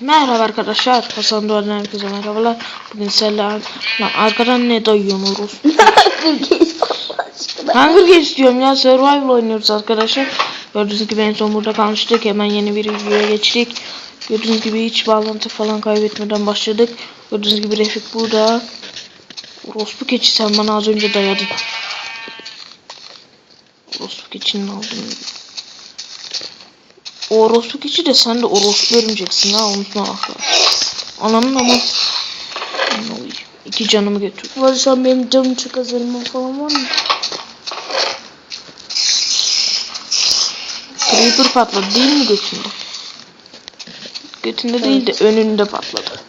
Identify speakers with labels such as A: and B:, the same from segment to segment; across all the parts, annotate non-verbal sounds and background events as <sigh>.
A: Merhaba arkadaşlar. Hasan Doğan'dan herkese merhabalar. Bugün sizlerle lan arkadan ne dayıyorsun Urus? Hunger Games diyorum ya. Survival oynuyoruz arkadaşlar. Gördüğünüz gibi en son burada kalmıştık. Hemen yeni bir videoya geçtik. Gördüğünüz gibi hiç bağlantı falan kaybetmeden başladık. Gördüğünüz gibi Refik burada. Orospu keçi sen bana az önce dayadın. Orospu keçinin aldığını o orospu keçi de sen de orospu örümceksin ha unutma bak. Ananın ama iki canımı götür.
B: Var şu an benim canım çok az elma falan var mı?
A: Creeper patladı değil mi götünde? Götünde değil de önünde patladı.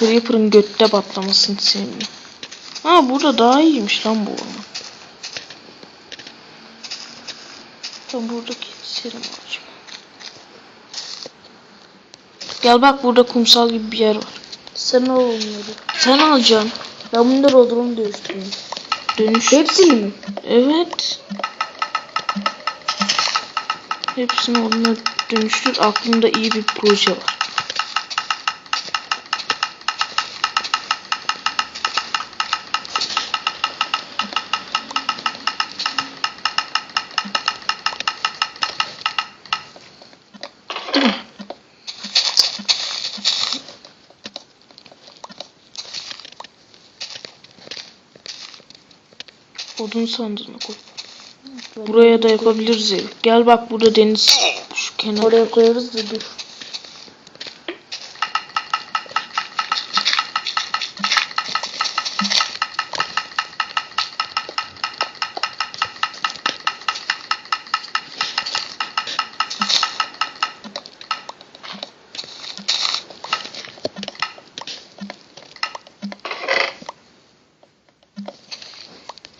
A: Creeper'ın götte patlamasını sevmiyorum. Ha burada daha iyiymiş lan bu orman. Ben buradaki serim ağacı. Gel bak burada kumsal gibi bir yer var.
B: Sen al onları.
A: Sen alacaksın.
B: Ben bunları odunu dönüştüreyim.
A: Dönüş.
B: Hepsini mi?
A: Evet. Hepsini onunla dönüştür. Aklımda iyi bir proje var. Odun sandığına koy. Buraya da yapabiliriz ev. Gel bak burada deniz şu kenar.
B: Oraya koyarız da dur.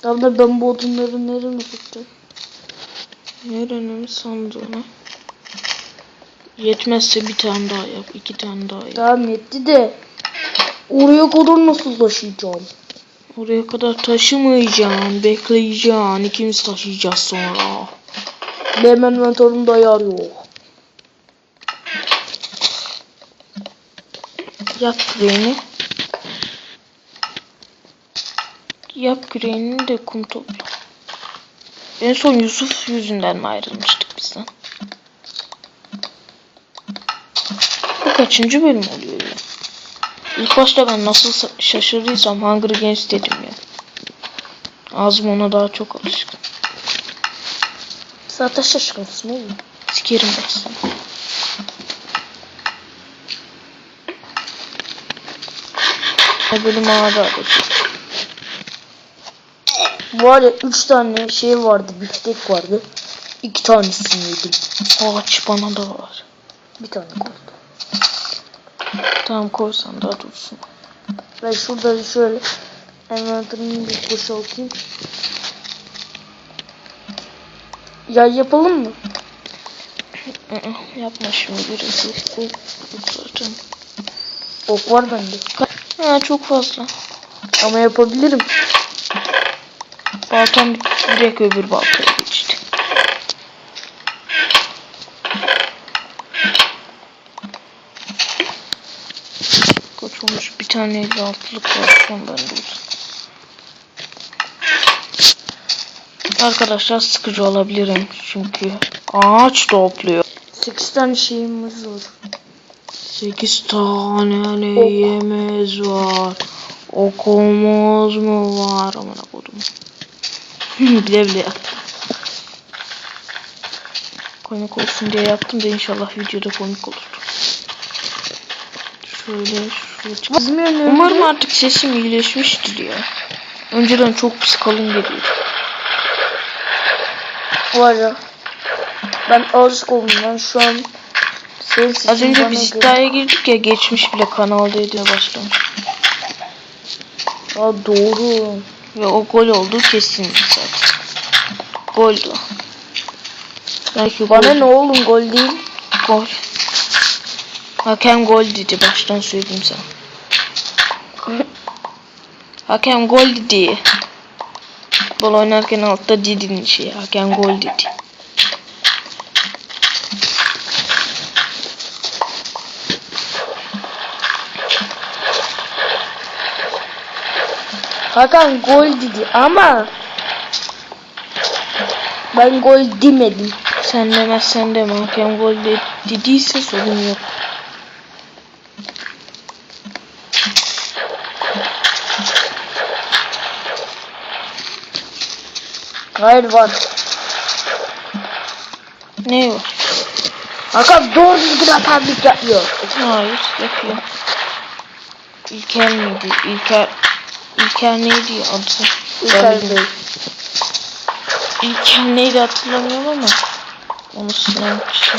B: Da ben bu odunları nereye koyacağım?
A: Nerenin sandığına. Yetmezse bir tane daha yap. iki tane daha yap.
B: Tamam yetti de oraya kadar nasıl taşıyacağım?
A: Oraya kadar taşımayacağım. Bekleyeceğim. İkimiz taşıyacağız sonra.
B: Benim inventörümde ayar yok.
A: Yap küreğini. Yap küreğini de kum topla. En son Yusuf yüzünden mi ayrılmıştık bizden? Bu kaçıncı bölüm oluyor ya? İlk başta ben nasıl sa- şaşırdıysam Hunger Games dedim ya. Ağzım ona daha çok alışkın.
B: Zaten şaşkınsın oğlum.
A: Sikerim ben. Ne bölüm ağda alacak.
B: Var ya 3 tane şey vardı, biftek vardı. 2 tanesini yedim.
A: Ağaç bana da var.
B: Bir tane koydum.
A: Tamam koysan daha dursun.
B: Ben şurada şöyle envanterimi bir boşaltayım. Ya yapalım mı?
A: Yapma şimdi. Bu, bu zaten.
B: Ok var bende.
A: Ha çok fazla.
B: Ama yapabilirim.
A: Baltam direkt öbür baltaya geçti. Kaç olmuş? Bir tane 56'lık var şu an bende olsun. Arkadaşlar sıkıcı olabilirim çünkü ağaç topluyor.
B: 8 tane şeyimiz var.
A: 8 tane neyimiz var. Okumuz mu var? Aman kodum. Bile bile yaptım. Komik olsun diye yaptım da inşallah videoda komik olur. Şöyle şuraya
B: Bizim
A: Umarım artık sesim iyileşmiştir ya. Önceden çok pis kalın geliyordu.
B: var ya. Ben alışık oldum ben şu an senin sesin
A: Az önce biz iddiaya girdik ya geçmiş bile kanaldaydı başlamış.
B: Aa doğru.
A: Ve o gol oldu kesin zaten. Goldü. Belki
B: Bana
A: gol.
B: ne oğlum gol değil.
A: Gol. Hakem gol dedi baştan söyleyeyim sana. Hakem gol dedi. Futbol oynarken altta dediğin şey. Hakem gol dedi.
B: Hakan gol dedi ama ben gol demedim.
A: Sen demezsen deme. Hakem gol de- dediyse sorun yok.
B: Hayır var.
A: Ne var?
B: Hakan doğru düzgün atarlık yapıyor.
A: Hayır yapıyor. İlker miydi? İlker İlker neydi adı?
B: İlker Bey.
A: İlker neydi hatırlamıyorum ama onu sınav kişi.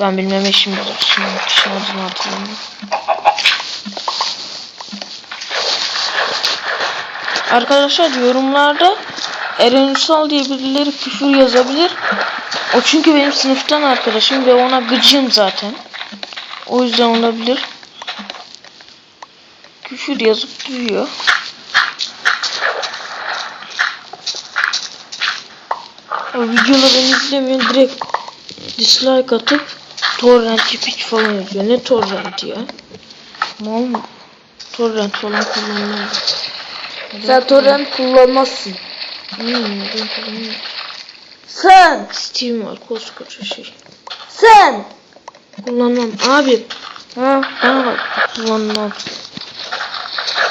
A: Ben bilmem eşim bilir. Sınav kişi adını hatırlamıyorum. Arkadaşlar yorumlarda Eren Ünsal diye birileri küfür yazabilir. O çünkü benim sınıftan arkadaşım ve ona gıcığım zaten. O yüzden olabilir. Küfür yazıp duruyor. Videolarını izlemiyor direkt dislike atıp torrent piç falan yapıyor. Ne torrent ya? Mal mı? Torrent falan kullanmıyor.
B: Sen torrent kullanmazsın.
A: Hmm?
B: Sen!
A: Steam var koskoca şey.
B: Sen!
A: Kullanmam. Abi
B: Ha?
A: bana bak kullanmam.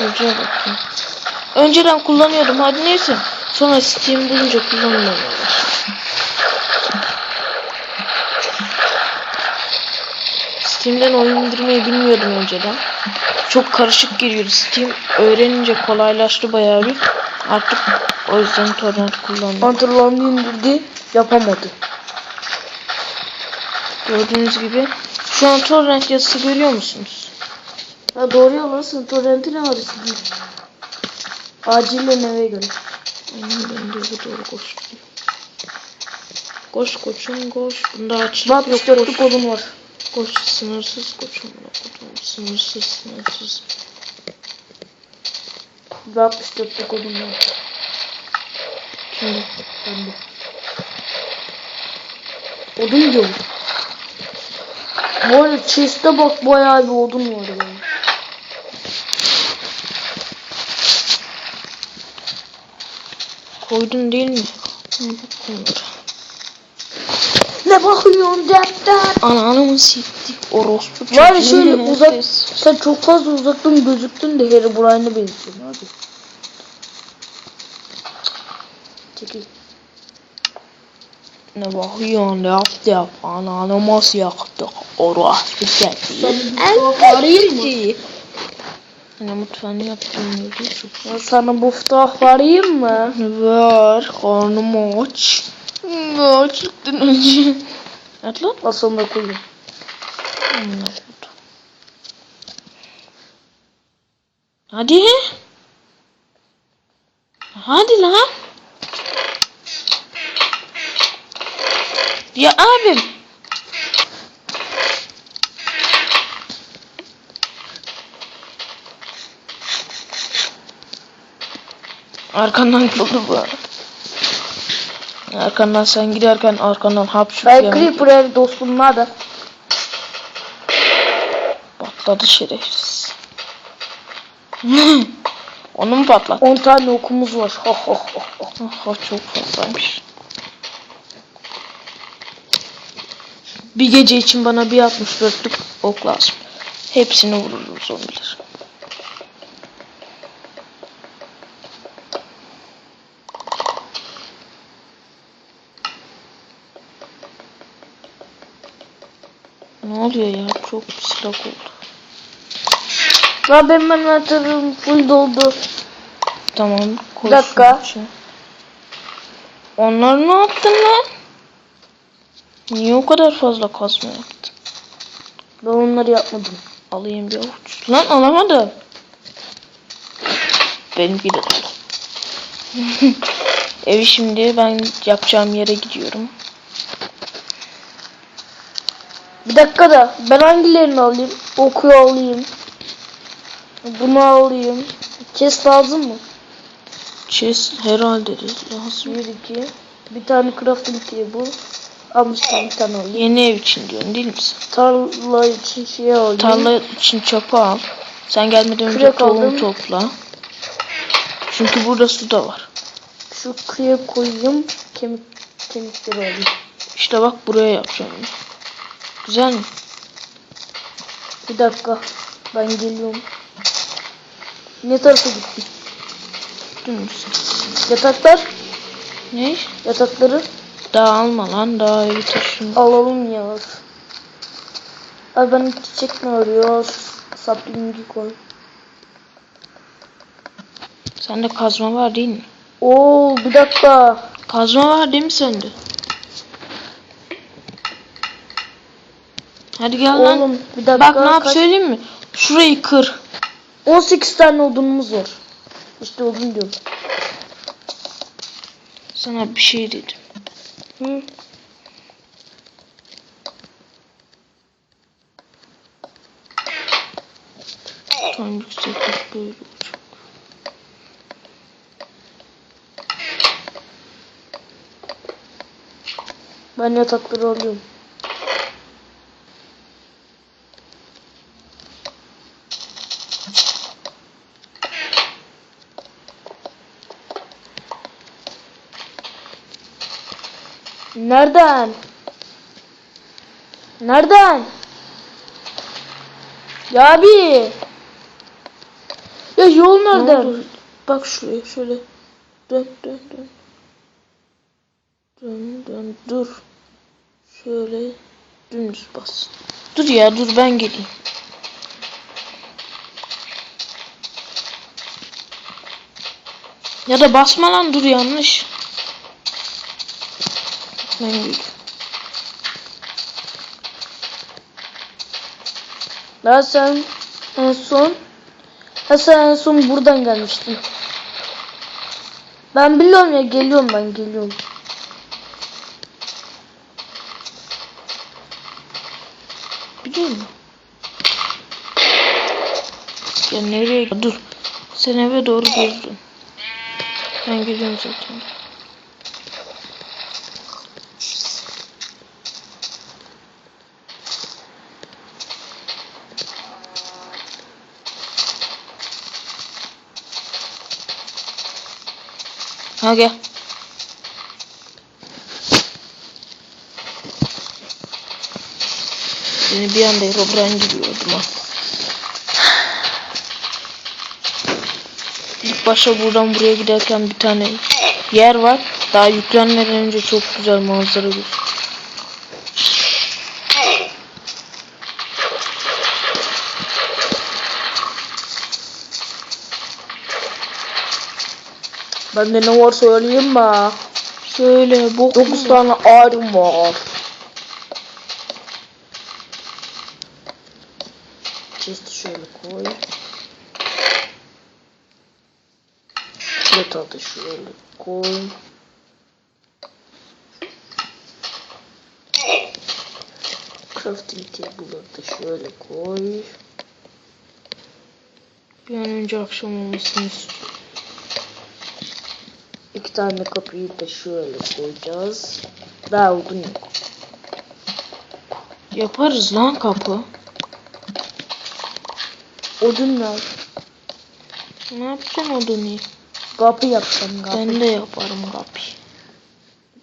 A: Çocuğa bak ya. Önceden kullanıyordum hadi neyse. Sonra Steam bulunca kullanmamaya başladım. Steam'den oyun indirmeyi bilmiyordum önceden. Çok karışık giriyordu Steam. Öğrenince kolaylaştı bayağı bir. Artık o yüzden torrent kullandım.
B: Pantolonunu indirdi, yapamadı.
A: Gördüğünüz gibi. Şu an torrent yazısı görüyor musunuz?
B: Ya doğru yoldasın, torrenti ne var şimdi? Acilen eve gel.
A: Ben de bu doğru koş. Koş koçum koş. Bunda açlık
B: Bak
A: yok
B: 64'lük
A: koş.
B: kodun var.
A: Koş sınırsız koçum. Sınırsız sınırsız.
B: Bak 64'lük kodun var.
A: Şimdi
B: Bende. Odun diyorum. Bu arada chest'e bak bayağı bir odun var yani.
A: Koydun değil mi?
B: Ne bakıyorsun defter?
A: Ananı siktik orospu
B: Var ya şöyle uzak,
A: ses?
B: sen çok fazla uzaktan gözüktün de Harry Brian'a benziyorsun abi. Çekil.
A: Ne bakıyorsun yap ananı mas yaktık orospu
B: Sen
A: çocuğu. Ne mutfağını yaptım.
B: Ben sana bu fotoğraf arayayım mı?
A: Ver karnım aç. Açlıktan önce. At lan.
B: Al sonra koyayım.
A: Hadi. Hadi lan. Ya abim. Arkandan <laughs> kurdu bu. Arkandan sen giderken arkandan hapşuk
B: Ben
A: yemek
B: Creeper ev dostum nerede?
A: patladı şerefsiz. Onu mu patlattı?
B: 10 tane okumuz var. Ho ho ho ho.
A: Çok fazlaymış. Bir gece için bana bir 64'lük ok lazım. Hepsini vururdum zombiler. Ne oluyor ya? Çok silah oldu.
B: Lan benim envanterim full doldu.
A: Tamam. koy
B: dakika.
A: içine. Onlar ne yaptın lan? Niye o kadar fazla kazma yaptın?
B: Ben onları yapmadım.
A: Alayım bir avuç. Lan alamadım. Benimki de. <laughs> Evi şimdi ben yapacağım yere gidiyorum.
B: Bir dakika da ben hangilerini alayım? Oku alayım. Bunu alayım. Chest lazım mı?
A: Chest herhalde de lazım.
B: 1 2. Bir tane crafting table. Almıştım bir tane alayım.
A: Yeni ev için diyorsun değil mi sen?
B: Tarla için şey alayım.
A: Tarla için çöpü al. Sen gelmeden önce
B: Kürek
A: tohum
B: aldım.
A: topla. Çünkü burada su da var.
B: Şu kıyıya koyayım. Kemik kemikleri alayım.
A: İşte bak buraya yapacağım. Güzel mi?
B: Bir dakika. Ben geliyorum. Ne tarafa gittin?
A: Dümdüz.
B: Yataklar.
A: Ne?
B: Yatakları
A: Daha alma lan daha evi taşın.
B: alalım ya. Ay ben çiçek mi arıyor? Saplingi koy.
A: Sende kazma var değil mi?
B: Oo bir dakika.
A: Kazma var değil mi sende? Hadi gel lan.
B: Oğlum bir dakika.
A: Bak ne yap
B: kaç-
A: söyleyeyim mi? Şurayı kır.
B: 18 tane odunumuz var. İşte odun diyorum.
A: Sana bir şey dedim.
B: Hı.
A: Tam yükseklik böyle olacak.
B: Ben yatakları alıyorum. Nereden? Nereden? Ya abi. Ya yol
A: Ne
B: nereden?
A: oldu? Bak şuraya şöyle. Dön dön dön. Dön dön dur. Şöyle dümdüz bas. Dur ya dur ben geleyim. Ya da basma lan dur yanlış. Geleyim.
B: Ya sen en son Ha sen en son buradan gelmiştin. Ben biliyorum ya geliyorum ben geliyorum.
A: Biliyor musun? Ya nereye? Dur. Sen eve doğru geri dön. Ben geliyorum zaten. Ha gel. Beni bir anda Herobrine gidiyordum ha. İlk başta buradan buraya giderken bir tane yer var. Daha yüklenmeden önce çok güzel manzara gözüküyor.
B: Bende ne var söyleyeyim mi?
A: Söyle bok
B: 9
A: mu?
B: tane ağrım var. Chest'i şöyle koy. Yatağı da şöyle koy. Crafting table'ları da şöyle koy.
A: Bir an önce akşam olmasını istiyorum.
B: İki tane kapıyı da şöyle koyacağız. Daha odun yok.
A: Yaparız lan kapı.
B: Odun var.
A: Ne yapacaksın odunu?
B: Kapı yapacağım kapı.
A: Ben de yaparım kapı.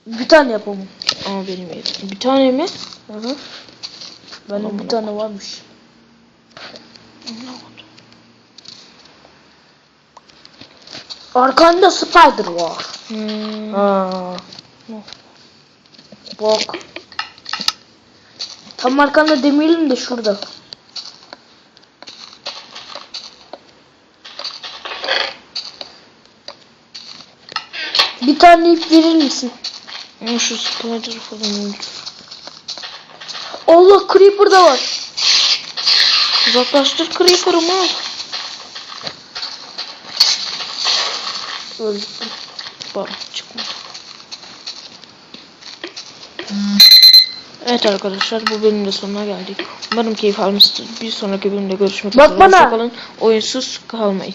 B: Bir tane yapamam.
A: Ama benim yerim. Bir tane mi?
B: Hı hı. Benim
A: Tamam.
B: bir tane varmış. Arkanda spider var.
A: Hmm. Ne?
B: Bak. Tam arkanda demeyelim de şurada. Bir tane ip verir misin?
A: Ama şu spider falan öldür.
B: Allah creeper da var.
A: Uzaklaştır creeper'ımı.
B: Öldü.
A: Bak çıkmadı. Evet arkadaşlar bu bölümün de sonuna geldik. Umarım keyif almışsınız. Bir sonraki bölümde görüşmek
B: Bak
A: üzere.
B: bana.
A: Hoşçakalın. Oyunsuz kalmayın.